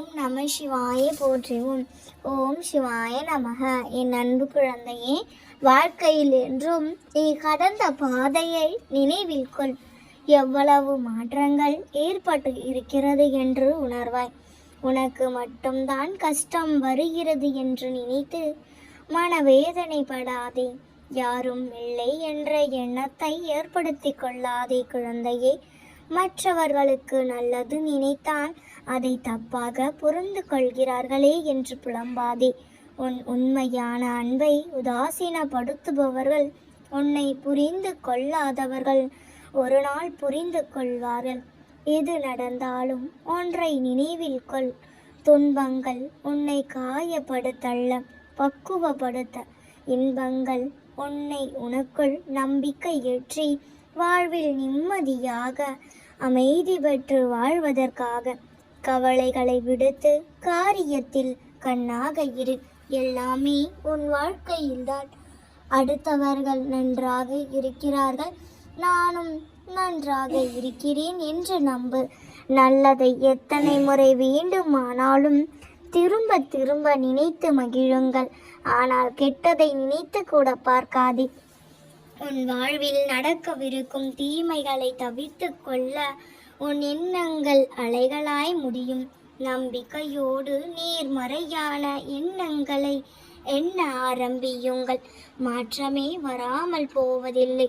ஓம் நம சிவாய போற்றுவோம். ஓம் சிவாய நமக. என் அன்பு குழந்தையே வாழ்க்கையில் என்றும் நீ கடந்த பாதையை நினைவில் கொள். எவ்வளவு மாற்றங்கள் ஏற்பட்டு இருக்கிறது என்று உணர்வாய். உனக்கு மட்டும்தான் கஷ்டம் வருகிறது என்று நினைத்து மனவேதனைப்படாதே. யாரும் இல்லை என்ற எண்ணத்தை ஏற்படுத்தி கொள்ளாதே குழந்தையே. மற்றவர்களுக்கு நல்லது நினைத்தான் அதை தப்பாக புரிந்து கொள்கிறார்களே என்று புலம்பாதே. உன் உண்மையான அன்பை உதாசீனப்படுத்துபவர்கள் உன்னை புரிந்து கொள்ளாதவர்கள் ஒரு நாள் புரிந்து கொள்வார்கள். எது நடந்தாலும் ஒன்றை நினைவில் கொள். துன்பங்கள் உன்னை காயப்படுத்தல்ல பக்குவப்படுத்த. இன்பங்கள் உன்னை உனக்குள் நம்பிக்கை ஏற்றி வாழ்வில் நிம்மதியாக அமைதி பெற்று வாழ்வதற்காக கவலைகளை விடுத்து காரியத்தில் கண்ணாக இரு. எல்லாமே உன் வாழ்க்கையில்தான். அடுத்தவர்கள் நன்றாக இருக்கிறார்கள். நானும் நன்றாக இருக்கிறேன் என்று நம்பு. நல்லதை எத்தனை முறை வேண்டுமானாலும் திரும்ப திரும்ப நினைத்து மகிழுங்கள். ஆனால் கெட்டதை நினைத்து கூட பார்க்காதே. உன் வாழ்வில் நடக்கவிருக்கும் தீமைகளை தவிர்த்து கொள்ள உன் எண்ணங்கள் அலைகளாய் முடியும். நம்பிக்கையோடு நேர்மறையான எண்ணங்களை எண்ண ஆரம்பியுங்கள். மாற்றமே வராமல் போவதில்லை.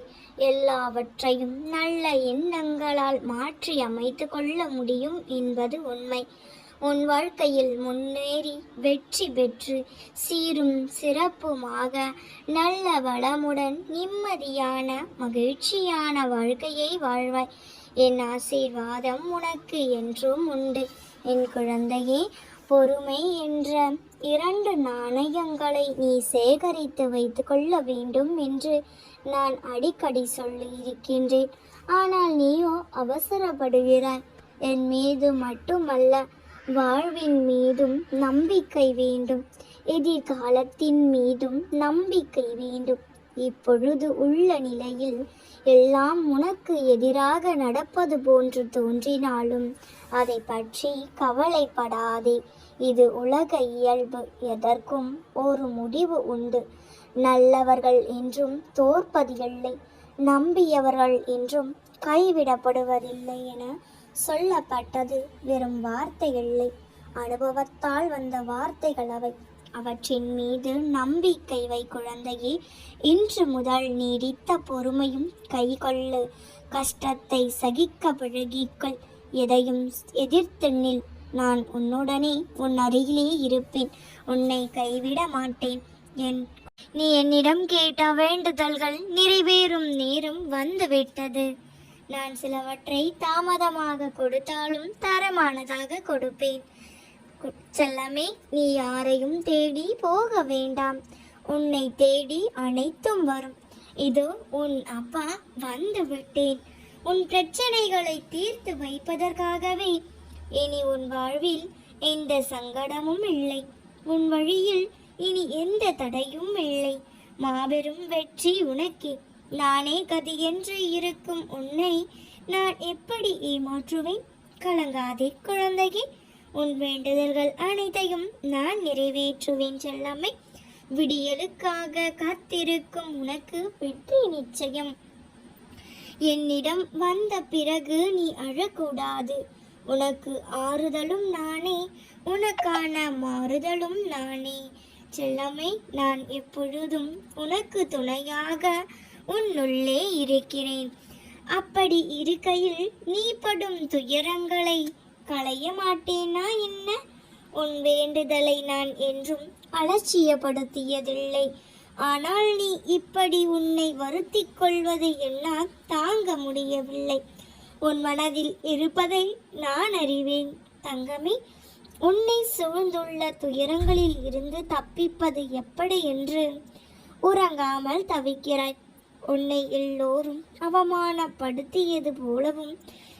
எல்லாவற்றையும் நல்ல எண்ணங்களால் மாற்றி அமைத்து கொள்ள முடியும் என்பது உண்மை. உன் வாழ்க்கையில் முன்னேறி வெற்றி பெற்று சீரும் சிறப்புமாக நல்ல வளமுடன் நிம்மதியான மகிழ்ச்சியான வாழ்க்கையை வாழ்வாய். என் ஆசீர்வாதம் உனக்கு என்றும் உண்டு. என் குழந்தையே பொறுமை என்ற இரண்டு நாணயங்களை நீ சேகரித்து வைத்து கொள்ள வேண்டும் என்று நான் அடிக்கடி சொல்லி இருக்கின்றேன் ஆனால் நீயோ அவசரப்படுகிறாய். என் மீது மட்டுமல்ல வாழ்வின் மீதும் நம்பிக்கை வேண்டும். எதிர்காலத்தின் மீதும் நம்பிக்கை வேண்டும். இப்பொழுது உள்ள நிலையில் எல்லாம் உனக்கு எதிராக நடப்பது போன்று தோன்றினாலும் அதை பற்றி கவலைப்படாதே. இது உலக இயல்பு. எதற்கும் ஒரு முடிவு உண்டு. நல்லவர்கள் என்றும் தோற்பதில்லை நம்பியவர்கள் என்றும் கைவிடப்படுவதில்லை என சொல்லப்பட்டது வெறும் வார்த்தையில்லை. அனுபவத்தால் வந்த வார்த்தைகள் அவை. அவற்றின் மீது நம்பிக்கை வை குழந்தையே. இன்று முதல் நீடித்த பொறுமையும் கைகொள்ளு. கஷ்டத்தை சகிக்க பழகிக்கொள். எதையும் எதிர்த்து நில். நான் உன்னுடனே உன் அருகிலே இருப்பேன். உன்னை கைவிட மாட்டேன். என் நீ என்னிடம் கேட்ட வேண்டுதல்கள் நிறைவேறும் நேரம் வந்துவிட்டது. நான் சிலவற்றை தாமதமாக கொடுத்தாலும் தரமானதாக கொடுப்பேன். கு- செல்லமே நீ யாரையும் தேடி போக வேண்டாம். உன்னை தேடி அனைத்தும் வரும். இதோ உன் அப்பா வந்து விட்டேன் உன் பிரச்சனைகளை தீர்த்து வைப்பதற்காகவே. இனி உன் வாழ்வில் எந்த சங்கடமும் இல்லை. உன் வழியில் இனி எந்த தடையும் இல்லை. மாபெரும் வெற்றி உனக்கே. நானே கதி என்று இருக்கும் உன்னை நான் எப்படி ஏமாற்றுவேன்? கலங்காதே குழந்தையே உன் வேண்டுதல்கள் அனைத்தையும் நான் நிறைவேற்றுவேன் செல்லம்மை. விடியலுக்காக காத்திருக்கும் உனக்கு வெற்றி நிச்சயம். என்னிடம் வந்த பிறகு நீ அழக்கூடாது. உனக்கு ஆறுதலும் நானே உனக்கான மாறுதலும் நானே. செல்லமை நான் எப்பொழுதும் உனக்கு துணையாக உன்னுள்ளே இருக்கிறேன். அப்படி இருக்கையில் நீ படும் துயரங்களை களைய மாட்டேனா என்ன? உன் வேண்டுதலை நான் என்றும் அலட்சியப்படுத்தியதில்லை. ஆனால் நீ இப்படி உன்னை வருத்திக் கொள்வதை என்னால் தாங்க முடியவில்லை. உன் மனதில் இருப்பதை நான் அறிவேன். தங்கமே உன்னை சூழ்ந்துள்ள துயரங்களில் இருந்து தப்பிப்பது எப்படி என்று உறங்காமல் தவிக்கிறாய். உன்னை எல்லோரும் அவமானப்படுத்தியது போலவும்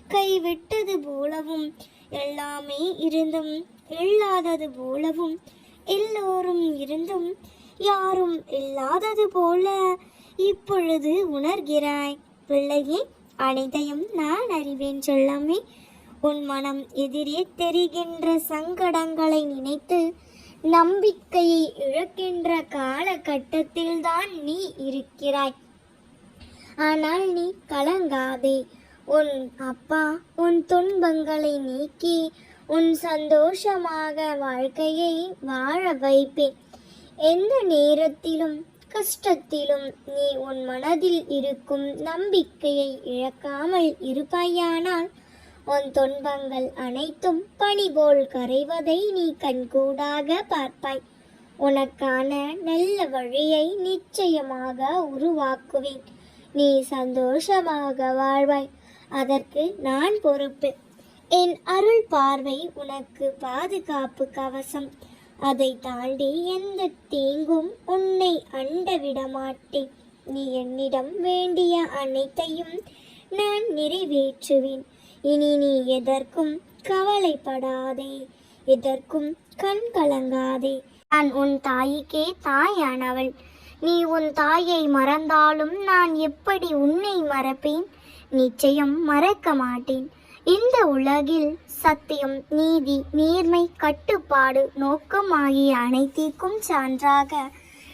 கைவிட்டது போலவும் எல்லாமே இருந்தும் இல்லாதது போலவும் எல்லோரும் இருந்தும் யாரும் இல்லாதது போல இப்பொழுது உணர்கிறாய். பிள்ளையே அனைத்தையும் நான் அறிவேன் சொல்லாமே. உன் மனம் எதிரே தெரிகின்ற சங்கடங்களை நினைத்து நம்பிக்கையை இழக்கின்ற காலகட்டத்தில்தான் நீ இருக்கிறாய். ஆனால் நீ கலங்காதே. உன் அப்பா உன் துன்பங்களை நீக்கி உன் சந்தோஷமாக வாழ்க்கையை வாழ வைப்பேன். எந்த நேரத்திலும் கஷ்டத்திலும் நீ உன் மனதில் இருக்கும் நம்பிக்கையை இழக்காமல் இருப்பாயானால் உன் துன்பங்கள் அனைத்தும் பனி போல் கரைவதை நீ கண்கூடாக பார்ப்பாய். உனக்கான நல்ல வழியை நிச்சயமாக உருவாக்குவேன். நீ சந்தோஷமாக வாழ்வாய். அதற்கு நான் பொறுப்பு. என் அருள் பார்வை உனக்கு பாதுகாப்பு கவசம். அதை தாண்டி எந்த தீங்கும் உன்னை அண்டவிட மாட்டேன் நீ என்னிடம் வேண்டிய அனைத்தையும் நான் நிறைவேற்றுவேன். இனி நீ எதற்கும் கவலைப்படாதே. எதற்கும் கண் கலங்காதே நான் உன் தாய்க்கே தாயானவள். நீ உன் தாயை மறந்தாலும் நான் எப்படி உன்னை மறப்பேன்? நிச்சயம் மறக்க மாட்டேன். இந்த உலகில் சத்தியம் நீதி நேர்மை கட்டுப்பாடு நோக்கம் ஆகிய அனைத்திற்கும் சான்றாக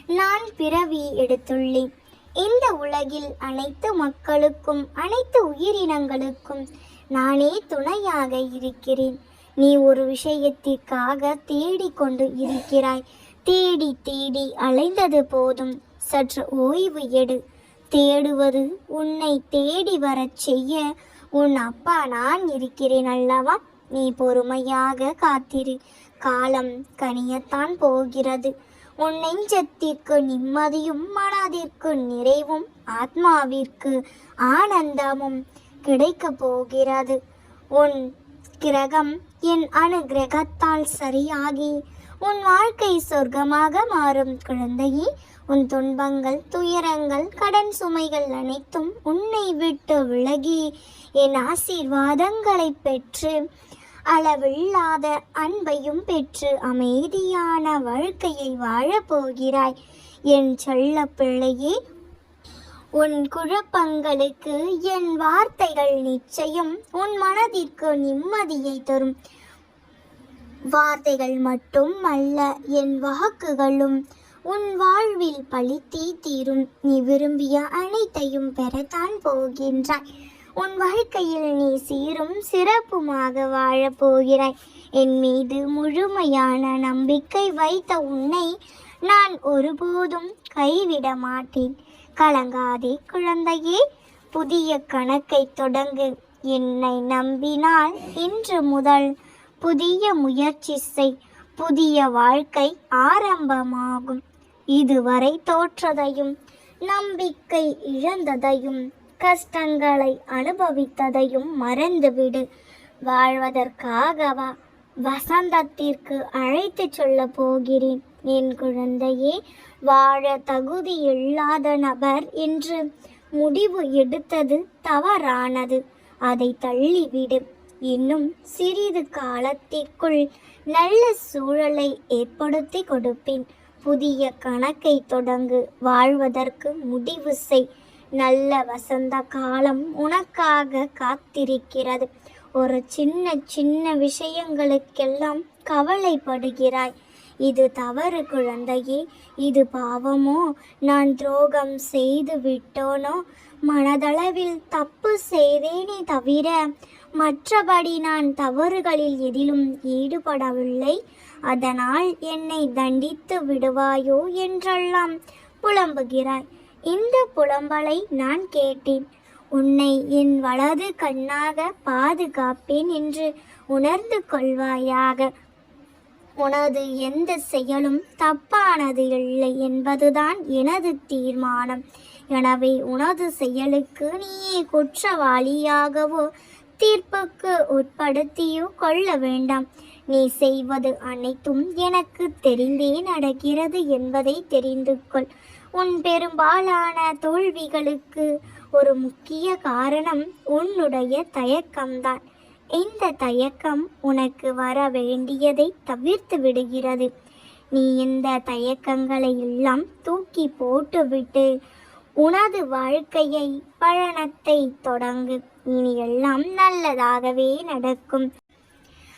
நான் பிறவி எடுத்துள்ளேன். இந்த உலகில் அனைத்து மக்களுக்கும் அனைத்து உயிரினங்களுக்கும் நானே துணையாக இருக்கிறேன். நீ ஒரு விஷயத்திற்காக தேடிக்கொண்டு இருக்கிறாய். தேடி தேடி அலைந்தது போதும். சற்று ஓய்வு எடு. தேடுவது உன்னை தேடி வரச் செய்ய. உன் அப்பா நான் இருக்கிறேன் அல்லவா? நீ பொறுமையாக காத்திரு. காலம் கனியத்தான் போகிறது. உன் நெஞ்சத்திற்கு நிம்மதியும் மனதிற்கு நிறைவும் ஆத்மாவிற்கு ஆனந்தமும் கிடைக்க போகிறது. உன் கிரகம் என் அனுகிரகத்தால் சரியாகி உன் வாழ்க்கை சொர்க்கமாக மாறும் குழந்தையே. உன் துன்பங்கள் துயரங்கள் கடன் சுமைகள் அனைத்தும் உன்னை விட்டு விலகி என் ஆசீர்வாதங்களை பெற்று அளவில்லாத அன்பையும் பெற்று அமைதியான வாழ்க்கையை வாழப்போகிறாய். என் செல்ல பிள்ளையே உன் குழப்பங்களுக்கு என் வார்த்தைகள் நிச்சயம். உன் மனதிற்கு நிம்மதியை தரும். வார்த்தைகள் மட்டும் அல்ல என் வாக்குகளும் உன் வாழ்வில் பழித்தே தீரும். நீ விரும்பிய அனைத்தையும் பெறத்தான் போகின்றாய். உன் வாழ்க்கையில் நீ சீரும் சிறப்புமாக வாழப் போகிறாய். என் மீது முழுமையான நம்பிக்கை வைத்த உன்னை நான் ஒருபோதும் கைவிட மாட்டேன். கலங்காதே குழந்தையே புதிய கணக்கை தொடங்கு. என்னை நம்பினால் இன்று முதல் புதிய முயற்சி செய் புதிய வாழ்க்கை ஆரம்பமாகும். இதுவரை தோற்றதையும் நம்பிக்கை இழந்ததையும் கஷ்டங்களை அனுபவித்ததையும் மறந்துவிடு. வாழ்வதற்காகவா வசந்தத்திற்கு அழைத்துச் சொல்ல போகிறேன். என் குழந்தையே வாழ தகுதியில்லாத நபர் என்று முடிவு எடுத்தது தவறானது. அதை தள்ளிவிடு. இன்னும் சிறிது காலத்திற்குள் நல்ல சூழலை ஏற்படுத்தி கொடுப்பேன். புதிய கணக்கை தொடங்கு. வாழ்வதற்கு முடிவு செய். நல்ல வசந்த காலம் உனக்காக காத்திருக்கிறது. ஒரு சின்ன சின்ன விஷயங்களுக்கெல்லாம் கவலைப்படுகிறாய். இது தவறு குழந்தையே இது பாவமோ? நான் துரோகம் செய்து விட்டோனோ? மனதளவில் தப்பு செய்தேனே தவிர மற்றபடி நான் தவறுகளில் எதிலும் ஈடுபடவில்லை. அதனால் என்னை தண்டித்து விடுவாயோ என்றெல்லாம் புலம்புகிறாய். இந்த புலம்பலை நான் கேட்டேன். உன்னை என் வலது கண்ணாக பாதுகாப்பேன் என்று உணர்ந்து கொள்வாயாக. உனது எந்த செயலும் தப்பானது இல்லை என்பதுதான் எனது தீர்மானம். எனவே உனது செயலுக்கு நீயே குற்றவாளியாகவோ தீர்ப்புக்கு உட்படுத்தியோ கொள்ள வேண்டாம். நீ செய்வது அனைத்தும் எனக்கு தெரிந்தே நடக்கிறது என்பதை தெரிந்து கொள். உன் பெரும்பாலான தோல்விகளுக்கு ஒரு முக்கிய காரணம் உன்னுடைய தயக்கம்தான். இந்த தயக்கம் உனக்கு வர வேண்டியதை தவிர்த்து விடுகிறது? நீ இந்த தயக்கங்களை எல்லாம் தூக்கி போட்டுவிட்டு உனது வாழ்க்கையை பழனத்தை தொடங்கு. இனி எல்லாம் நல்லதாகவே நடக்கும்.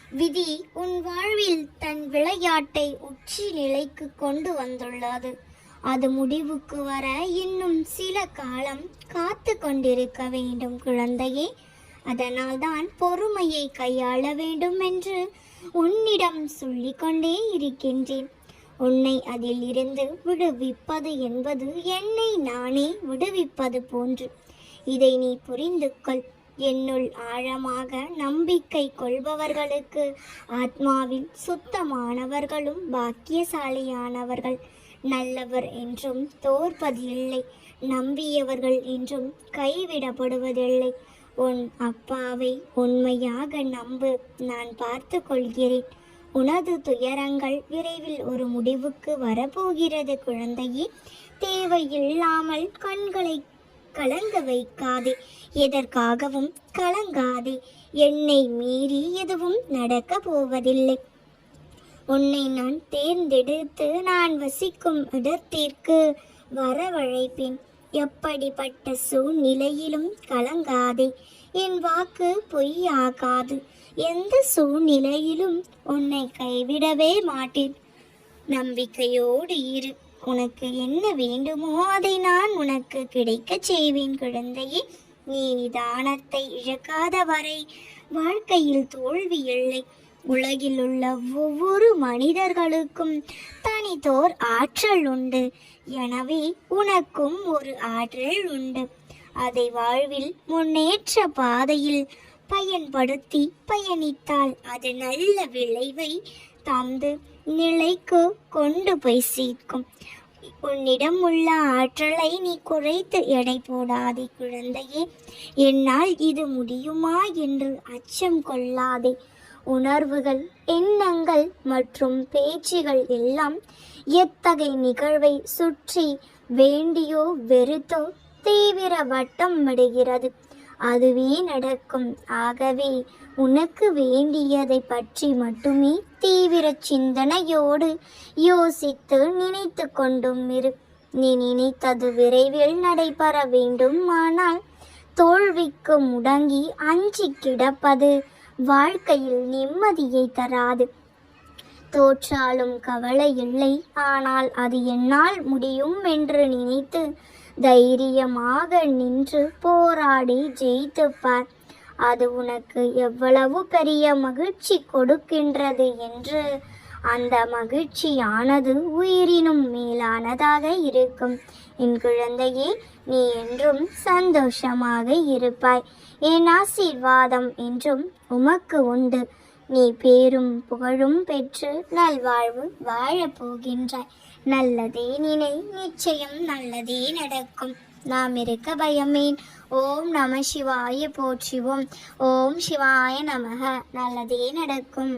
விதி உன் வாழ்வில் தன் விளையாட்டை உச்சி நிலைக்கு கொண்டு வந்துள்ளது. அது முடிவுக்கு வர இன்னும் சில காலம் காத்து கொண்டிருக்க வேண்டும் குழந்தையே. அதனால்தான் பொறுமையை கையாள வேண்டும் என்று உன்னிடம் சொல்லிக்கொண்டே இருக்கின்றேன். உன்னை அதில் இருந்து விடுவிப்பது என்பது என்னை நானே விடுவிப்பது போன்று. இதை நீ புரிந்து கொள் என்னுள் ஆழமாக நம்பிக்கை கொள்பவர்களுக்கு ஆத்மாவில் சுத்தமானவர்களும் பாக்கியசாலியானவர்கள். நல்லவர் என்றும் தோற்பதில்லை. நம்பியவர்கள் என்றும் கைவிடப்படுவதில்லை. உன் அப்பாவை உண்மையாக நம்பு. நான் பார்த்து கொள்கிறேன் உனது துயரங்கள் விரைவில் ஒரு முடிவுக்கு வரப்போகிறது குழந்தையே. தேவையில்லாமல் கண்களை கலங்க வைக்காதே. எதற்காகவும் கலங்காதே. என்னை மீறி எதுவும் நடக்க போவதில்லை. உன்னை நான் தேர்ந்தெடுத்து நான் வசிக்கும் இடத்திற்கு வரவழைப்பேன். எப்படிப்பட்ட சூழ்நிலையிலும் கலங்காதே. என் வாக்கு பொய்யாகாது. எந்த சூழ்நிலையிலும் உன்னை கைவிடவே மாட்டேன். நம்பிக்கையோடு இரு. உனக்கு என்ன வேண்டுமோ அதை நான் உனக்கு கிடைக்கச் செய்வேன் குழந்தையே. நீ நிதானத்தை இழக்காத வரை வாழ்க்கையில் தோல்வி இல்லை. உலகில் உள்ள ஒவ்வொரு மனிதர்களுக்கும் தனித்தோர் ஆற்றல் உண்டு. எனவே உனக்கும் ஒரு ஆற்றல் உண்டு. அதை வாழ்வில் முன்னேற்ற பாதையில் பயன்படுத்தி பயணித்தால் அது நல்ல விளைவை தந்து நிலைக்கு கொண்டு போய் சேர்க்கும். உன்னிடம் உள்ள ஆற்றலை நீ குறைத்து எடை போடாதே குழந்தையே. என்னால் இது முடியுமா என்று அச்சம் கொள்ளாதே. உணர்வுகள் எண்ணங்கள் மற்றும் பேச்சுகள் எல்லாம் எத்தகைய நிகழ்வை சுற்றி வேண்டியோ வெறுத்தோ தீவிர வட்டம் விடுகிறது அதுவே நடக்கும். ஆகவே உனக்கு வேண்டியதை பற்றி மட்டுமே தீவிர சிந்தனையோடு யோசித்து நினைத்து கொண்டும் இரு. நீ நினைத்தது விரைவில் நடைபெற வேண்டும் ஆனால் தோல்விக்கு முடங்கி அஞ்சி கிடப்பது வாழ்க்கையில் நிம்மதியை தராது. தோற்றாலும் கவலை இல்லை. ஆனால் அது என்னால் முடியும் என்று நினைத்து தைரியமாக நின்று போராடி ஜெயித்து பார் அது உனக்கு எவ்வளவு பெரிய மகிழ்ச்சி கொடுக்கின்றது என்று அந்த மகிழ்ச்சியானது உயிரினும் மேலானதாக இருக்கும். என் குழந்தையே நீ என்றும் சந்தோஷமாக இருப்பாய். என் ஆசீர்வாதம் என்றும் உமக்கு உண்டு. நீ பேரும் புகழும் பெற்று நல்வாழ்வு வாழப்போகின்றாய். நல்லதே நினை நிச்சயம் நல்லதே நடக்கும். நாம் இருக்க பயமேன். ஓம் நம சிவாய போற்றிவோம். ஓம் சிவாய நமக. நல்லதே நடக்கும்.